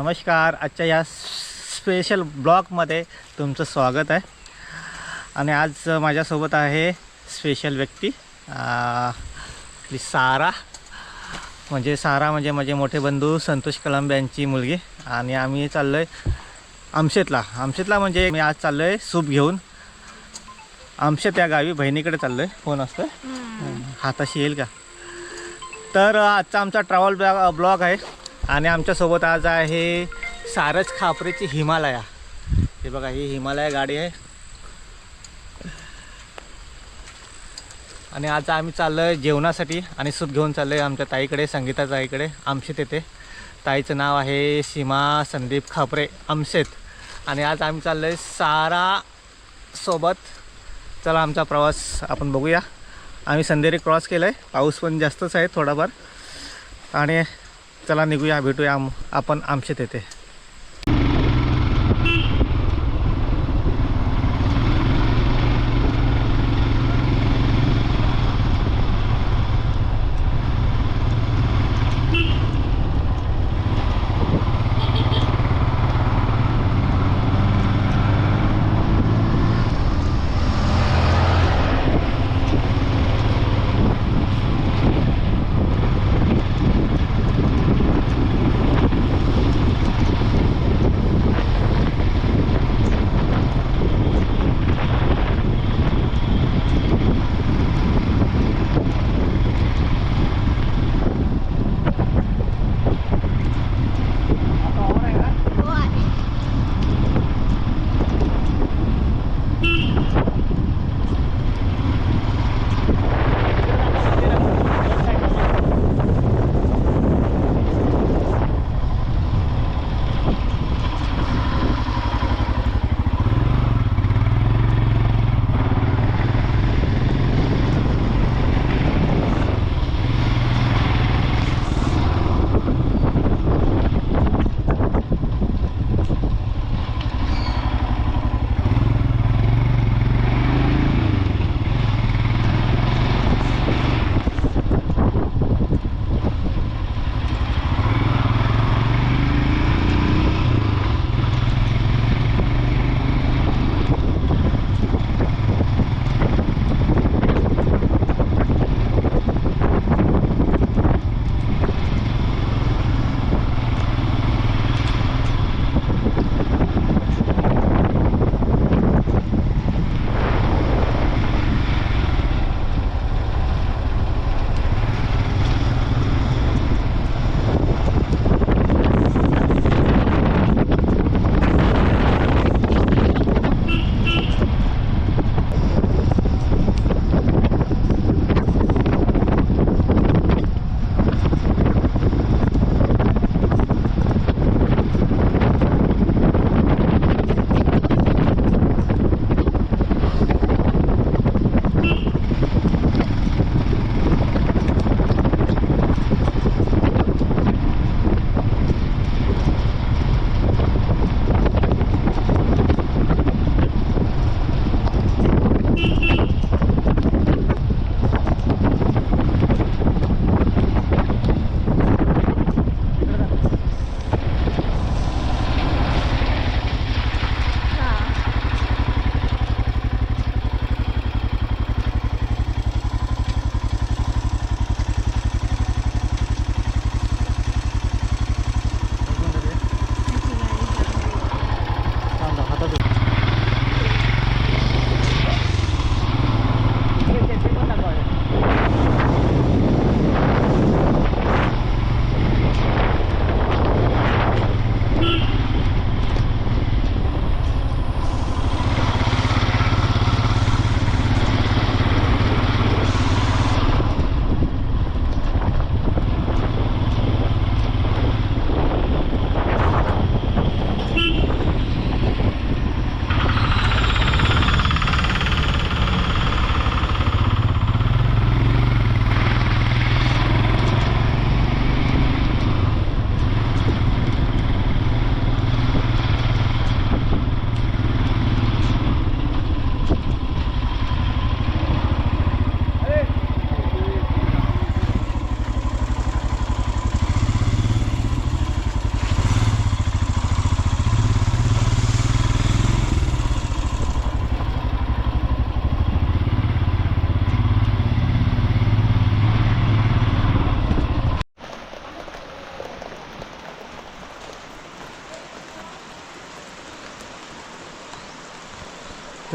नमस्कार. आजच्या या स्पेशल ब्लॉगमध्ये तुमचं स्वागत आहे. आणि आज माझ्यासोबत आहे स्पेशल व्यक्ती आपली सारा. म्हणजे सारा म्हणजे माझे मोठे बंधू संतोष कलांबे यांची मुलगी. आणि आम्ही चाललो आहे आमशेतला. आमशेतला म्हणजे मी आज चाललो आहे सूप घेऊन. आमशेत या गावी बहिणीकडे चाललो आहे फोन असतो हाताशी येईल का? तर आजचा आमचा ट्रॅव्हल ब्लॉग आहे. आणि आमच्यासोबत आज आहे सारस खापरेची हिमालया. हे बघा ही हिमालया गाडी आहे. आणि आज आम्ही चाललो आहे जेवणासाठी. आणि सूत घेऊन चाललो आहे आमच्या ताईकडे संगीता ताईकडे आमशेत येते ताईचं नाव आहे सीमा संदीप खापरे आमशेत. आणि आज आम्ही चाललो आहे सारा सोबत. चला आमचा प्रवास आपण बघूया. आम्ही संदेरी क्रॉस केलं आहे पाऊस पण जास्तच आहे थोडाफार. आणि चला निघूया भेटूया. आम आपण आमशेत येते.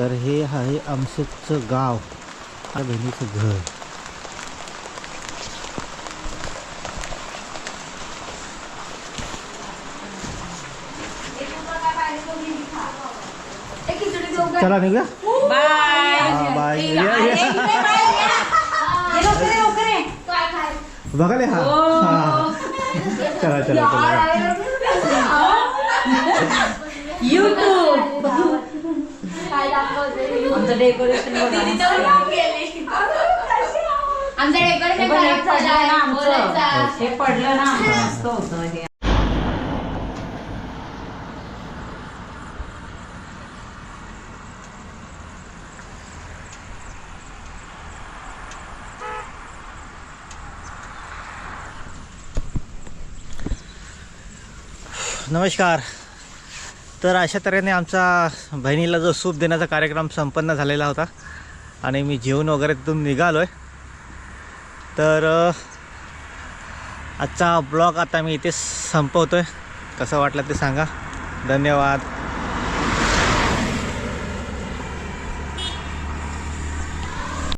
तर हे आहे आमचं गाव. हा बहिणीचं घर. चला निघूया बाय. बघा हा. हा. चला चला चला. आमचं डेकोरेशन आमचं डेकोरेशन खराब. बोलायचं. हे पडलं ना मस्त होतं हे नमस्कार तर अशा तऱ्हेने आमचा बहिणीला जो सूप देण्याचा कार्यक्रम संपन्न झालेला होता आणि मी जेवण वगैरे तिथून निघालो आहे तर आजचा ब्लॉग आता मी इथे संपवतो आहे कसं वाटलं ते सांगा. धन्यवाद.